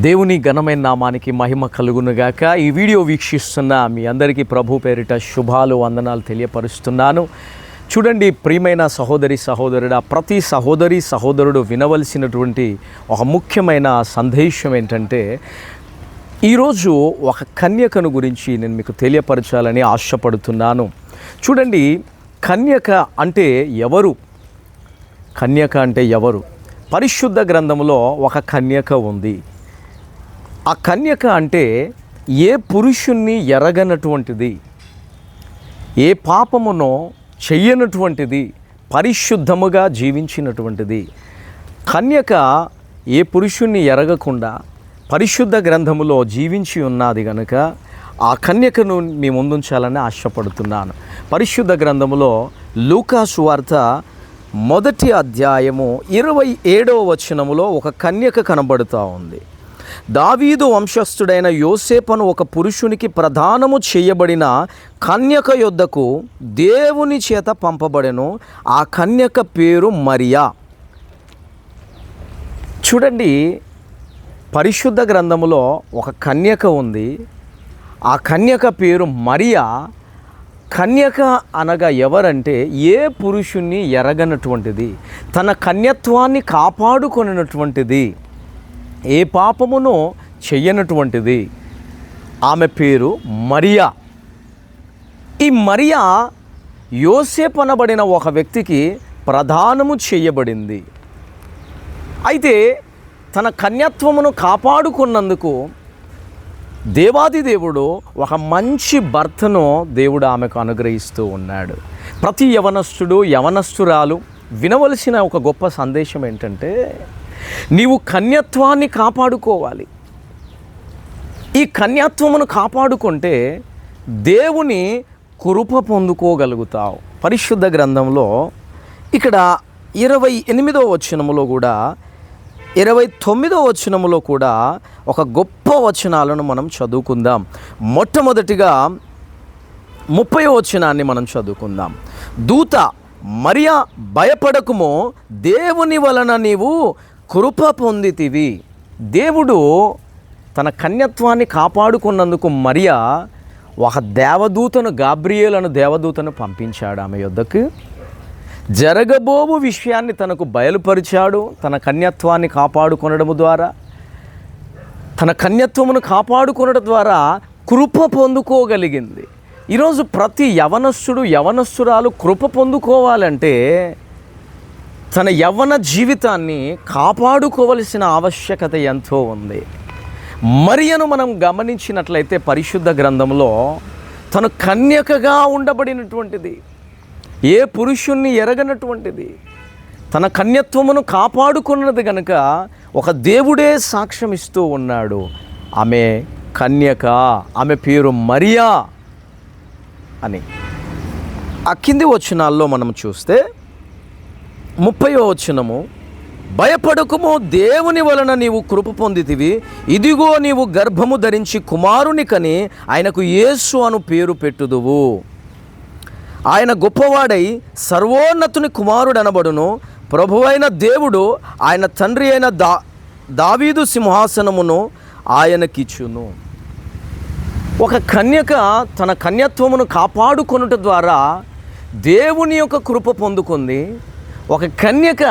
దేవుని ఘనమైన నామానికి మహిమ కలుగునుగాక. ఈ వీడియో వీక్షిస్తున్న మీ అందరికీ ప్రభు పేరిట శుభాలు వందనాలు తెలియపరుస్తున్నాను. చూడండి ప్రియమైన సహోదరి సహోదరుడా ప్రతి సహోదరి సహోదరుడు వినవలసినటువంటి ఒక ముఖ్యమైన సందేశం ఏంటంటే ఈరోజు ఒక కన్యకను గురించి నేను మీకు తెలియపరచాలని ఆశపడుతున్నాను. చూడండి కన్యక అంటే ఎవరు? కన్యక అంటే ఎవరు? పరిశుద్ధ గ్రంథంలో ఒక కన్యక ఉంది. ఆ కన్యక అంటే ఏ పురుషుణ్ణి ఎరగనటువంటిది ఏ పాపమునో చెయ్యనటువంటిది పరిశుద్ధముగా జీవించినటువంటిది. కన్యక ఏ పురుషుణ్ణి ఎరగకుండా పరిశుద్ధ గ్రంథములో జీవించి ఉన్నది గనుక ఆ కన్యకను మీ ముందుంచాలని ఆశపడుతున్నాను. పరిశుద్ధ గ్రంథములో లూకాసు వార్త మొదటి అధ్యాయము ఇరవై ఏడవ వచనములో ఒక కన్యక కనబడుతూ ఉంది. దావీదు వంశస్థుడైన యోసేపను ఒక పురుషునికి ప్రధానము చేయబడిన కన్యక యొద్దకు దేవుని చేత పంపబడెను. ఆ కన్యక పేరు మరియా. చూడండి పరిశుద్ధ గ్రంథములో ఒక కన్యక ఉంది. ఆ కన్యక పేరు మరియా. కన్యక అనగా ఎవరంటే ఏ పురుషుణ్ణి ఎరగనటువంటిది తన కన్యత్వాన్ని కాపాడుకొనినటువంటిది. ఏ పాపమును చెయ్యనటువంటిది ఆమె పేరు మరియా. ఈ మరియా యోసేపు అనబడిన ఒక వ్యక్తికి ప్రధానము చేయబడింది. అయితే తన కన్యత్వమును కాపాడుకున్నందుకు దేవాది దేవుడు ఒక మంచి భర్తను దేవుడు ఆమెకు అనుగ్రహిస్తూ ఉన్నాడు. ప్రతి యవనస్తుడు యవనస్తురాలు వినవలసిన ఒక గొప్ప సందేశం ఏంటంటే నీవు కన్యత్వాన్ని కాపాడుకోవాలి. ఈ కన్యత్వమును కాపాడుకుంటే దేవుని కృప పొందుకోగలుగుతావు. పరిశుద్ధ గ్రంథంలో ఇక్కడ ఇరవై ఎనిమిదో వచనములో కూడా ఇరవై తొమ్మిదో వచనములో కూడా ఒక గొప్ప వచనాలను మనం చదువుకుందాం. మొట్టమొదటిగా ముప్పై వచనాన్ని మనం చదువుకుందాం. దూత మరియా భయపడకుమో. దేవుని వలన నీవు కృప పొందితివి. దేవుడు తన కన్యత్వాన్ని కాపాడుకున్నందుకు మరియా ఒక దేవదూతను గాబ్రియేలను దేవదూతను పంపించాడు ఆమె యొద్దకు. జరగబోవు విషయాన్ని తనకు బయలుపరిచాడు తన కన్యత్వాన్ని కాపాడుకొనడము ద్వారా. తన కన్యత్వమును కాపాడుకొనడం ద్వారా కృప పొందుకోగలిగింది. ఈరోజు ప్రతి యవనస్సుడు యవనస్తురాలు కృప పొందుకోవాలంటే తన యవ్వన జీవితాన్ని కాపాడుకోవలసిన ఆవశ్యకత ఎంతో ఉంది. మరియను మనం గమనించినట్లయితే పరిశుద్ధ గ్రంథంలో తను కన్యకగా ఉండబడినటువంటిది ఏ పురుషుణ్ణి ఎరగనటువంటిది తన కన్యత్వమును కాపాడుకున్నది కనుక ఒక దేవుడే సాక్ష్యం ఇస్తూ ఉన్నాడు. ఆమె కన్యక ఆమె పేరు మరియా అని. ఆ కింది వచనాల్లో మనం చూస్తే ముప్పయో వచనము భయపడకుము దేవుని వలన నీవు కృప పొందితివి. ఇదిగో నీవు గర్భము ధరించి కుమారుని కని ఆయనకు యేసు అను పేరు పెట్టుదువు. ఆయన గొప్పవాడై సర్వోన్నతుని కుమారుడనబడును. ప్రభువైన దేవుడు ఆయన తండ్రి అయిన దా దావీదు సింహాసనమును ఆయనకిచ్చును. ఒక కన్యక తన కన్యత్వమును కాపాడుకొనుట ద్వారా దేవుని యొక్క కృప పొందుకుంది. ఒక కన్యక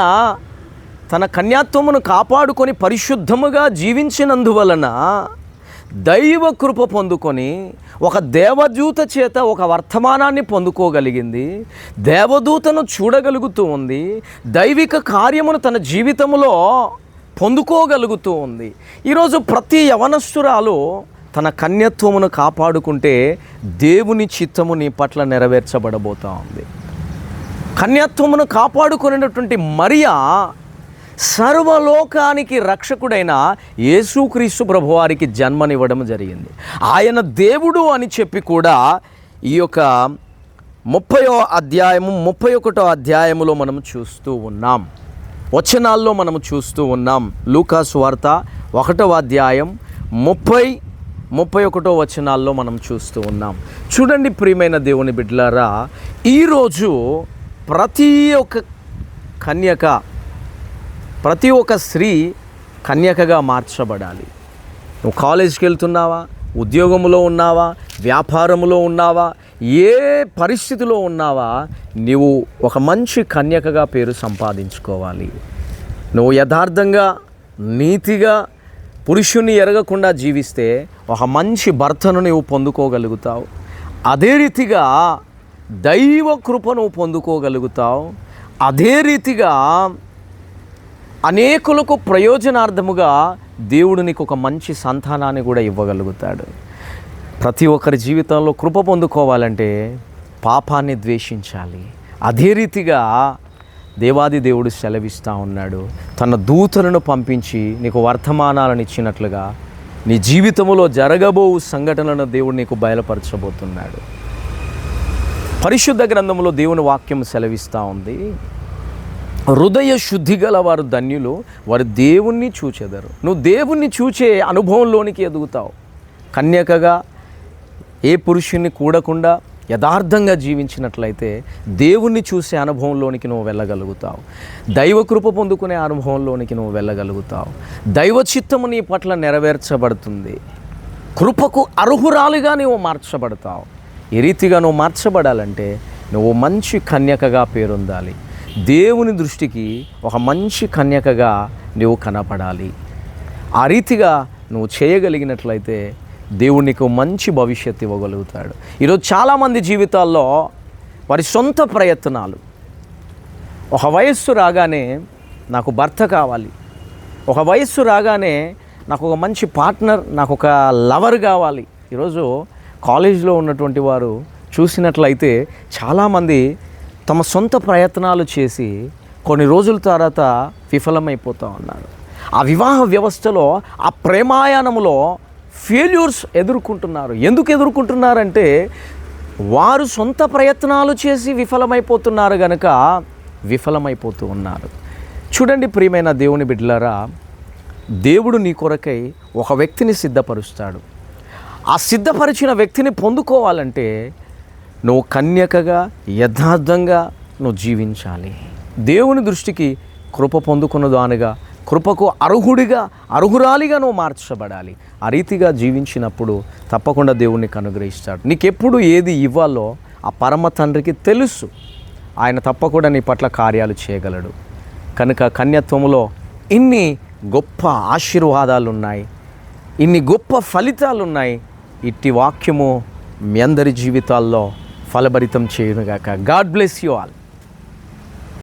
తన కన్యాత్వమును కాపాడుకొని పరిశుద్ధముగా జీవించినందువలన దైవ కృప పొందుకొని ఒక దేవదూత చేత ఒక వర్తమానాన్ని పొందుకోగలిగింది దేవదూతను చూడగలుగుతూ ఉంది దైవిక కార్యమును తన జీవితంలో పొందుకోగలుగుతూ ఉంది. ఈరోజు ప్రతి యవనస్తురాలు తన కన్యత్వమును కాపాడుకుంటే దేవుని చిత్తము నీ పట్ల నెరవేర్చబడబోతూ ఉంది. కన్యత్వమును కాపాడుకునేటటువంటి మరియా సర్వలోకానికి రక్షకుడైన యేసుక్రీస్తు ప్రభువారికి జన్మనివ్వడం జరిగింది. ఆయన దేవుడు అని చెప్పి కూడా ఈ యొక్క ముప్పయో అధ్యాయము ముప్పై ఒకటో అధ్యాయములో మనం చూస్తూ ఉన్నాం. వచనాల్లో మనం చూస్తూ ఉన్నాం. లూకాసు వార్త ఒకటవ అధ్యాయం ముప్పై ముప్పై ఒకటో వచనాల్లో మనం చూస్తూ ఉన్నాం. చూడండి ప్రియమైన దేవుని బిడ్డలారా ఈరోజు ప్రతి ఒక్క కన్యక ప్రతి ఒక్క స్త్రీ కన్యకగా మార్చబడాలి. నువ్వు కాలేజీకి వెళ్తున్నావా? ఉద్యోగంలో ఉన్నావా? వ్యాపారంలో ఉన్నావా? ఏ పరిస్థితిలో ఉన్నావా? నీవు ఒక మంచి కన్యకగా పేరు సంపాదించుకోవాలి. నువ్వు యథార్థంగా నీతిగా పురుషుణ్ణి ఎరగకుండా జీవిస్తే ఒక మంచి భర్తను నువ్వు పొందుకోగలుగుతావు. అదే రీతిగా దైవ కృపను పొందుకోగలుగుతావు. అదే రీతిగా అనేకులకు ప్రయోజనార్థముగా దేవుడు నీకు ఒక మంచి సంతానాన్ని కూడా ఇవ్వగలుగుతాడు. ప్రతి ఒక్కరి జీవితంలో కృప పొందుకోవాలంటే పాపాన్ని ద్వేషించాలి. అదే రీతిగా దేవాది దేవుడు సెలవిస్తూ ఉన్నాడు. తన దూతలను పంపించి నీకు వర్తమానాలను ఇచ్చినట్లుగా నీ జీవితంలో జరగబో సంఘటనలను దేవుడు నీకు బయలుపరచబోతున్నాడు. పరిశుద్ధ గ్రంథంలో దేవుని వాక్యం సెలవిస్తూ ఉంది. హృదయ శుద్ధి గల వారు ధన్యులు వారు దేవుణ్ణి చూచెదరు. నువ్వు దేవుణ్ణి చూచే అనుభవంలోనికి ఎదుగుతావు. కన్యకగా ఏ పురుషుణ్ణి కూడకుండా యథార్థంగా జీవించినట్లయితే దేవుణ్ణి చూసే అనుభవంలోనికి నువ్వు వెళ్ళగలుగుతావు. దైవ కృప పొందుకునే అనుభవంలోనికి నువ్వు వెళ్ళగలుగుతావు. దైవ చిత్తము నీ పట్ల నెరవేర్చబడుతుంది. కృపకు అర్హురాలుగా నువ్వు మార్చబడతావు. ఈ రీతిగా నువ్వు మార్చబడాలంటే నువ్వు మంచి కన్యకగా పేరొందాలి. దేవుని దృష్టికి ఒక మంచి కన్యకగా నువ్వు కనపడాలి. ఆ రీతిగా నువ్వు చేయగలిగినట్లయితే దేవుడు నీకు మంచి భవిష్యత్తు ఇవ్వగలుగుతాడు. ఈరోజు చాలామంది జీవితాల్లో వారి సొంత ప్రయత్నాలు. ఒక వయస్సు రాగానే నాకు భర్త కావాలి. ఒక వయస్సు రాగానే నాకు ఒక మంచి పార్ట్నర్ నాకు ఒక లవర్ కావాలి. ఈరోజు కాలేజీలో ఉన్నటువంటి వారు చూసినట్లయితే చాలామంది తమ సొంత ప్రయత్నాలు చేసి కొన్ని రోజుల తర్వాత విఫలమైపోతూ ఉన్నారు. ఆ వివాహ వ్యవస్థలో ఆ ప్రేమాయాణంలో ఫెయిల్యూర్స్ ఎదుర్కొంటున్నారు. ఎందుకు ఎదుర్కొంటున్నారంటే వారు సొంత ప్రయత్నాలు చేసి విఫలమైపోతున్నారు గనక విఫలమైపోతూ ఉన్నారు. చూడండి ప్రియమైన దేవుని బిడ్డలారా దేవుడు నీ కొరకై ఒక వ్యక్తిని సిద్ధపరుస్తాడు. ఆ సిద్ధపరిచిన వ్యక్తిని పొందుకోవాలంటే నువ్వు కన్యకగా యథార్థంగా నువ్వు జీవించాలి. దేవుని దృష్టికి కృప పొందుకున్న దానిగా కృపకు అర్హుడిగా అర్హురాలిగా నువ్వు మార్చబడాలి. ఆ రీతిగా జీవించినప్పుడు తప్పకుండా దేవుణ్ణి అనుగ్రహిస్తాడు నీకెప్పుడు ఏది ఇవ్వాలో ఆ పరమ తండ్రికి తెలుసు. ఆయన తప్పకుండా నీ పట్ల కార్యాలు చేయగలడు. కనుక కన్యత్వంలో ఇన్ని గొప్ప ఆశీర్వాదాలు ఉన్నాయి ఇన్ని గొప్ప ఫలితాలు ఉన్నాయి ఇట్టి వాక్యము మీ అందరి జీవితాల్లో ఫలభరితం చేయనుగాక. God bless you all.